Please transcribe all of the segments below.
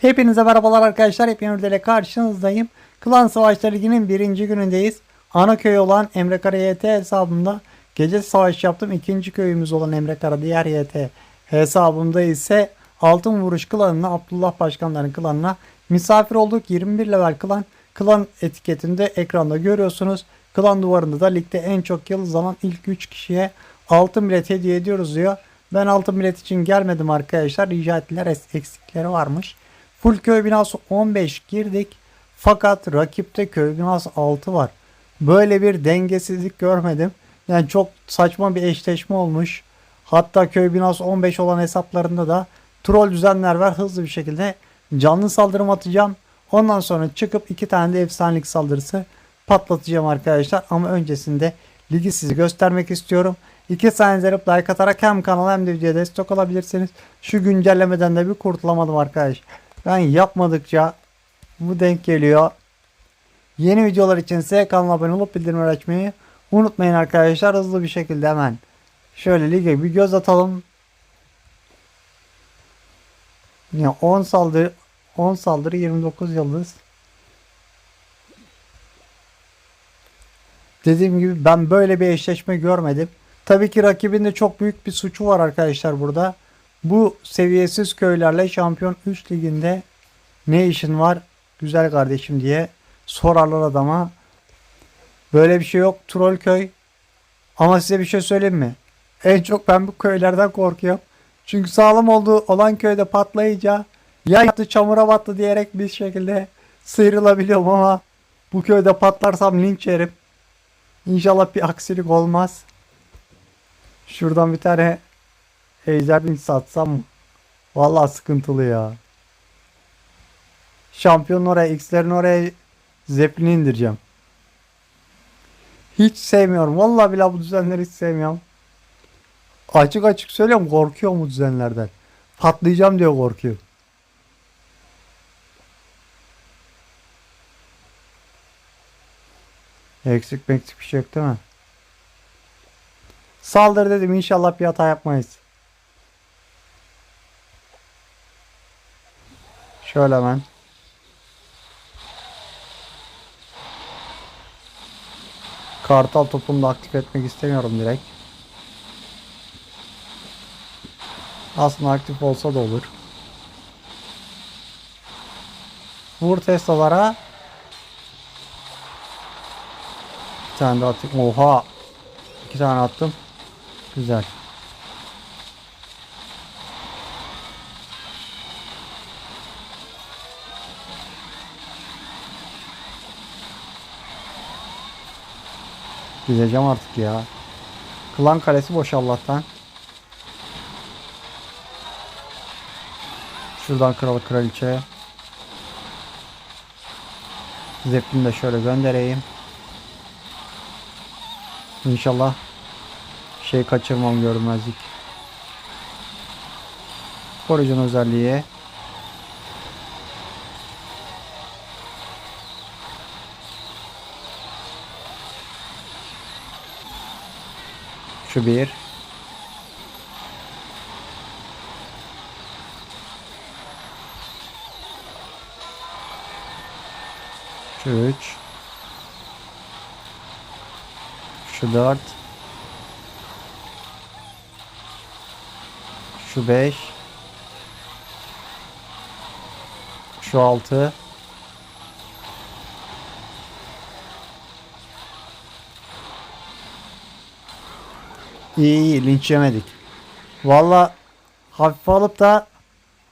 Hepinize merhabalar arkadaşlar. Hepiniz ile karşınızdayım. Klan Savaşları Ligi'nin birinci günündeyiz. Ana köy olan Emre Kara YT hesabımda gece savaş yaptım. İkinci köyümüz olan Emre Kara diğer YT hesabımda ise Altın Vuruş klanına Abdullah Başkanların klanına misafir olduk. 21 level klan. Klan etiketinde ekranda görüyorsunuz. Klan duvarında da ligde en çok yıldız alan ilk 3 kişiye altın bilet hediye ediyoruz diyor. Ben altın bilet için gelmedim arkadaşlar. Rica ettiler eksikleri varmış. Full köy binası 15 girdik. Fakat rakipte köy binası 6 var. Böyle bir dengesizlik görmedim. Yani çok saçma bir eşleşme olmuş. Hatta köy binası 15 olan hesaplarında da troll düzenler var. Hızlı bir şekilde canlı saldırım atacağım. Ondan sonra çıkıp iki tane de efsanelik saldırısı patlatacağım arkadaşlar. Ama öncesinde ligi size göstermek istiyorum. İki saniye zerip like atarak hem kanala hem de videoya destek olabilirsiniz. Şu güncellemeden de bir kurtulamadım arkadaş. Ben yapmadıkça bu denk geliyor. Yeni videolar için ise kanala abone olup bildirimleri açmayı unutmayın arkadaşlar. Hızlı bir şekilde hemen şöyle lige bir göz atalım. Ya 10 saldırı 10 saldırı 29 yıldız. Dediğim gibi ben böyle bir eşleşme görmedim. Tabii ki rakibinde çok büyük bir suçu var arkadaşlar burada. Bu seviyesiz köylerle şampiyon 3 liginde ne işin var güzel kardeşim diye sorarlar adama. Böyle bir şey yok troll köy. Ama size bir şey söyleyeyim mi? En çok ben bu köylerden korkuyorum. Çünkü sağlam olduğu olan köyde patlayınca ya yattı çamura battı diyerek bir şekilde sıyrılabiliyorum ama bu köyde patlarsam linç yerim. İnşallah bir aksilik olmaz. Şuradan bir tane ejder satsam mı? Vallahi sıkıntılı ya. Şampiyon oraya, X'lerin oraya Zeppelin'i indireceğim. Hiç sevmiyorum. Vallahi bile bu düzenleri hiç sevmiyorum. Açık açık söylüyorum korkuyorum bu düzenlerden. Patlayacağım diye korkuyorum. Eksik meksik bir şey yok değil mi? Saldır dedim inşallah bir hata yapmayız. Şöyle hemen. Kartal topunu da aktif etmek istemiyorum direkt. Aslında aktif olsa da olur. Vur Tesla'lara. Bir tane daha atayım. Oha. İki tane attım. Güzel. Gideceğim artık ya. Klan kalesi boş Allah'tan. Şuradan kral kraliçe. Zeppelin de şöyle göndereyim. İnşallah şey kaçırmam görmezlik. Koruyucun özelliği. Şu bir. Şu üç. Şu dört. Şu beş. Şu altı. İyi iyi linç yemedik. Valla hafif alıp da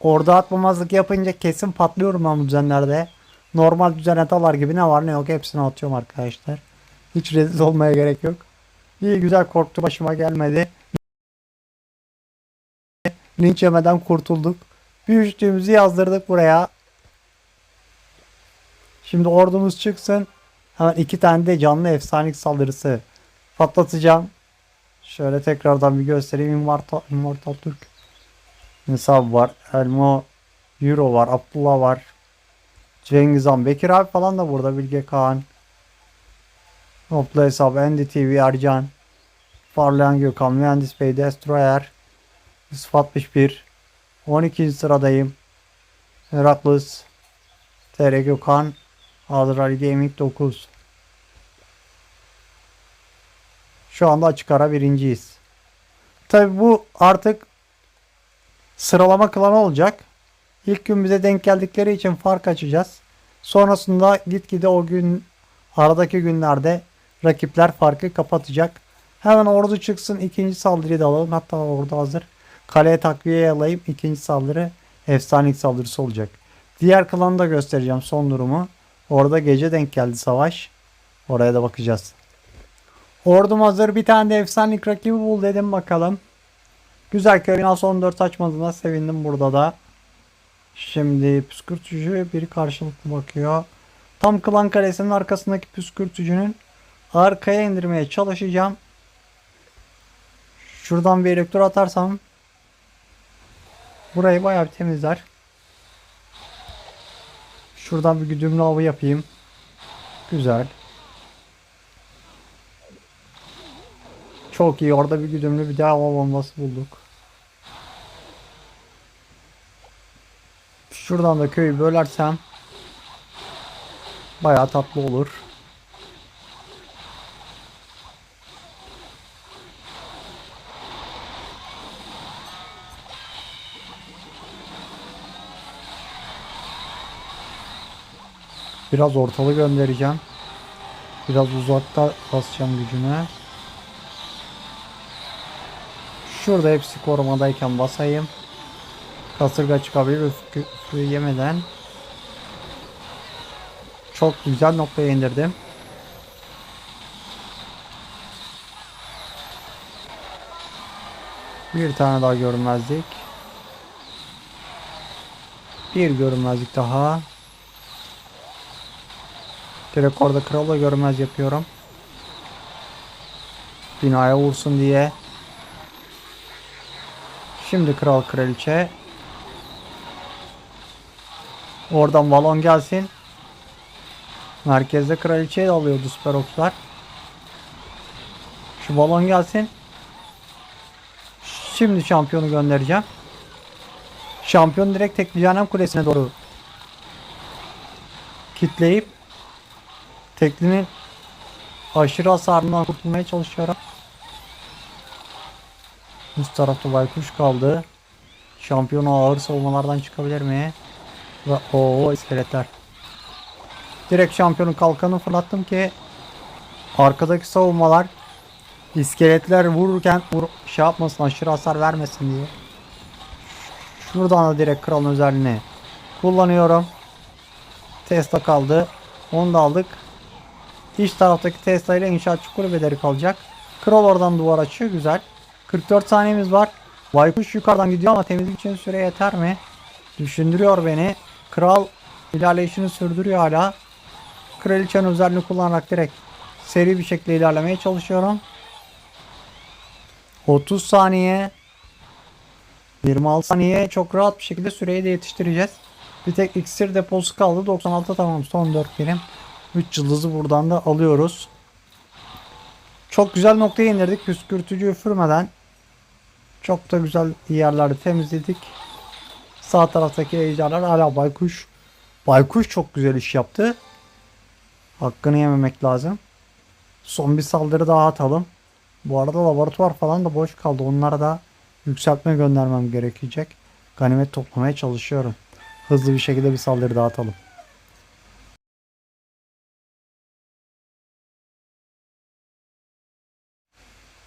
orada atmamazlık yapınca kesin patlıyorum ben bu düzenlerde. Normal düzen atalar gibi ne var ne yok hepsini atıyorum arkadaşlar. Hiç rezil olmaya gerek yok. İyi güzel korktu başıma gelmedi. Linç yemeden kurtulduk. Bir üçlüğümüzü yazdırdık buraya. Şimdi ordumuz çıksın. Hemen iki tane de canlı efsanelik saldırısı patlatacağım. Şöyle tekrardan bir göstereyim. Immortal, Immortal Türk. Nisab var. Elmo Euro var. Abdullah var. Cengiz Han. Bekir abi falan da burada. Bilge Kağan. Toplu hesap. NDTV Ercan. Parlayan Gökhan. Mühendis Bey. Destroyer. Yusuf 61. 12. sıradayım. Herakles, TR Gökhan, Adral Gaming 9. Şu anda açık ara birinciyiz. Tabi bu artık sıralama klanı olacak. İlk gün bize denk geldikleri için fark açacağız. Sonrasında gitgide o gün aradaki günlerde rakipler farkı kapatacak. Hemen ordu çıksın ikinci saldırıyı da alalım. Hatta ordu hazır. Kaleye takviye alayım. İkinci saldırı efsanelik saldırısı olacak. Diğer klanı da göstereceğim son durumu. Orada gece denk geldi savaş. Oraya da bakacağız. Ordum hazır. Bir tane de efsanelik rakibi bul dedim bakalım. Güzel köy binası 14 açmadığına sevindim burada da. Şimdi püskürtücü biri karşılıklı bakıyor. Tam klan karesinin arkasındaki püskürtücünün arkaya indirmeye çalışacağım. Şuradan bir elektro atarsam burayı bayağı bir temizler. Şuradan bir güdümlü avı yapayım. Güzel. Çok iyi. Orada bir güdümlü bir daha bombası bulduk. Şuradan da köyü bölersem bayağı tatlı olur. Biraz ortalı göndereceğim. Biraz uzakta basacağım gücüme. Şurada hepsi korumadayken basayım. Kasırga çıkabilir üfkü yemeden. Çok güzel noktaya indirdim. Bir tane daha görünmezlik. Bir görünmezlik daha. Direkt orada kralla görünmez yapıyorum. Binaya vursun diye. Şimdi kral kraliçe. Oradan balon gelsin. Merkezde kraliçeyi alıyordu süper okçular. Şu balon gelsin. Şimdi şampiyonu göndereceğim. Şampiyon direkt tekli kulesine doğru kitleyip teklinin aşırı hasarından kurtulmaya çalışıyorum. Üst tarafta baykuş kaldı. Şampiyon ağır savunmalardan çıkabilir mi? Ve o iskeletler. Direkt şampiyonun kalkanı fırlattım ki arkadaki savunmalar iskeletler vururken vur, şey yapmasın aşırı hasar vermesin diye. Şuradan da direkt kralın özelliğini kullanıyorum. Tesla kaldı. Onu da aldık. İç taraftaki Tesla ile inşaatçı kulübeleri kalacak. Kral oradan duvar açıyor. Güzel. 44 saniyemiz var. Baykuş yukarıdan gidiyor ama temizlik için süre yeter mi? Düşündürüyor beni. Kral ilerleyişini sürdürüyor hala. Kraliçenin özelliğini kullanarak direkt seri bir şekilde ilerlemeye çalışıyorum. 30 saniye 26 saniye çok rahat bir şekilde süreyi de yetiştireceğiz. Bir tek iksir deposu kaldı. 96 tamam son 4 birim. 3 yıldızı buradan da alıyoruz. Çok güzel noktaya indirdik. Püskürtücü üfürmeden. Çok da güzel yerleri temizledik. Sağ taraftaki ejderler hala baykuş. Baykuş çok güzel iş yaptı. Hakkını yememek lazım. Son bir saldırı daha atalım. Bu arada laboratuvar falan da boş kaldı. Onlara da yükseltme göndermem gerekecek. Ganimet toplamaya çalışıyorum. Hızlı bir şekilde bir saldırı daha atalım.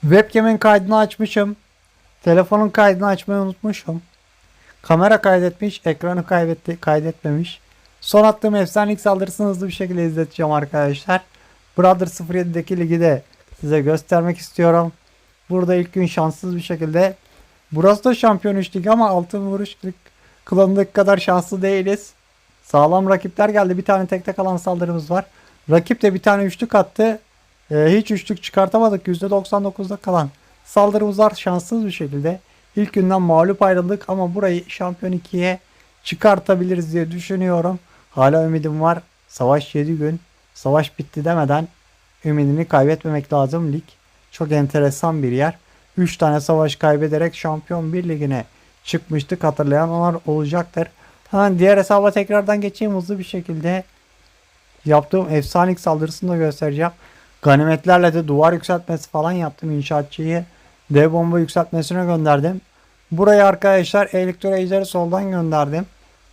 Webcam'in kaydını açmışım. Telefonun kaydını açmayı unutmuşum. Kamera kaydetmiş, ekranı kaybetti, kaydetmemiş. Son attığım efsanelik saldırısını hızlı bir şekilde izleteceğim arkadaşlar. Brother 07'deki ligi de size göstermek istiyorum. Burada ilk gün şanssız bir şekilde. Burası da şampiyon 3 lig ama altın vuruş klanındaki kadar şanslı değiliz. Sağlam rakipler geldi. Bir tane tekte kalan saldırımız var. Rakip de bir tane üçlük attı. Ee, hiç üçlük çıkartamadık. %99'da kalan saldırımız var şanssız bir şekilde. İlk günden mağlup ayrıldık ama burayı şampiyon 2'ye çıkartabiliriz diye düşünüyorum. Hala ümidim var. Savaş 7 gün. Savaş bitti demeden ümidini kaybetmemek lazım. Lig çok enteresan bir yer. 3 tane savaş kaybederek şampiyon bir ligine çıkmıştık. Hatırlayan onlar olacaktır. Ha, diğer hesaba tekrardan geçeyim hızlı bir şekilde. Yaptığım efsanelik saldırısını da göstereceğim. Ganimetlerle de duvar yükseltmesi falan yaptım inşaatçıyı. Dev bomba yükseltmesine gönderdim. Buraya arkadaşlar elektro ejderi soldan gönderdim.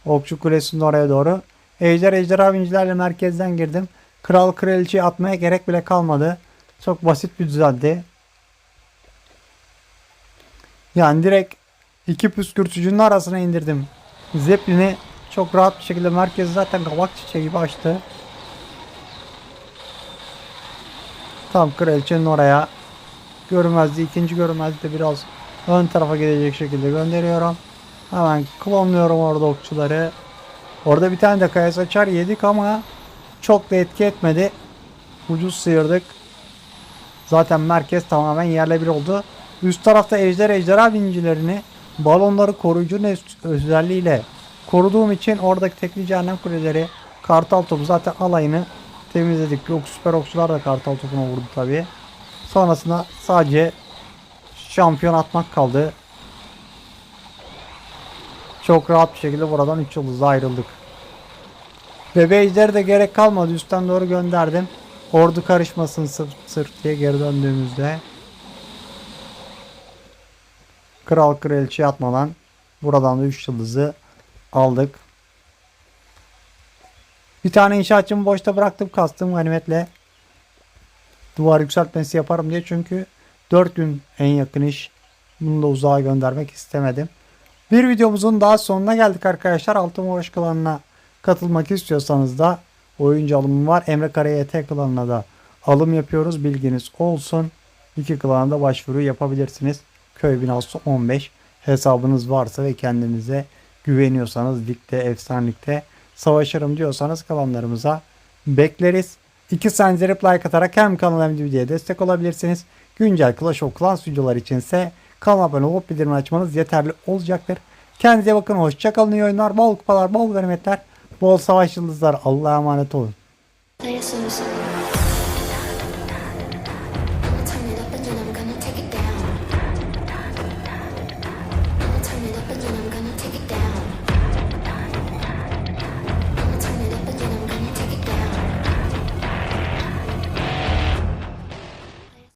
Okçu kulesinin oraya doğru. Ejder ejderha vincilerle merkezden girdim. Kral kraliçeyi atmaya gerek bile kalmadı. Çok basit bir düzeldi. Yani direkt iki püskürtücünün arasına indirdim. Zeppelin'i çok rahat bir şekilde merkezi zaten kabak çiçeği gibi açtı. Tam kraliçenin oraya görünmezliği ikinci görünmezliği de biraz ön tarafa gidecek şekilde gönderiyorum. Hemen klonluyorum orada okçuları. Orada bir tane de kaya saçar yedik ama çok da etki etmedi. Ucuz sıyırdık. Zaten merkez tamamen yerle bir oldu. Üst tarafta ejder ejderha bincilerini balonları koruyucu özelliğiyle koruduğum için oradaki tekli cehennem kuleleri kartal topu zaten alayını temizledik. Yok süper okçular da kartal topuna vurdu tabi. Sonrasında sadece şampiyon atmak kaldı. Çok rahat bir şekilde buradan 3 yıldızla ayrıldık. Bebe ejderi de gerek kalmadı. Üstten doğru gönderdim. Ordu karışmasın sırt sırt diye geri döndüğümüzde. Kral kraliçe atmadan buradan da 3 yıldızı aldık. Bir tane inşaatçımı boşta bıraktım kastım ganimetle. Duvar yükseltmesi yaparım diye çünkü 4 gün en yakın iş. Bunu da uzağa göndermek istemedim. Bir videomuzun daha sonuna geldik arkadaşlar. Altın Boş klanına katılmak istiyorsanız da oyuncu alımı var. Emre Karayet klanına da alım yapıyoruz. Bilginiz olsun. İki klana da başvuru yapabilirsiniz. Köy binası 15 hesabınız varsa ve kendinize güveniyorsanız ligde, efsanelikte savaşırım diyorsanız klanlarımıza bekleriz. İki sencerip like atarak hem kanala hem de videoya destek olabilirsiniz. Güncel Clash of Clans videoları içinse kanala abone olup bildirim açmanız yeterli olacaktır. Kendinize bakın. Hoşçakalın. iyi oyunlar. Bol kupalar, bol ganimetler, bol savaş yıldızlar. Allah'a emanet olun.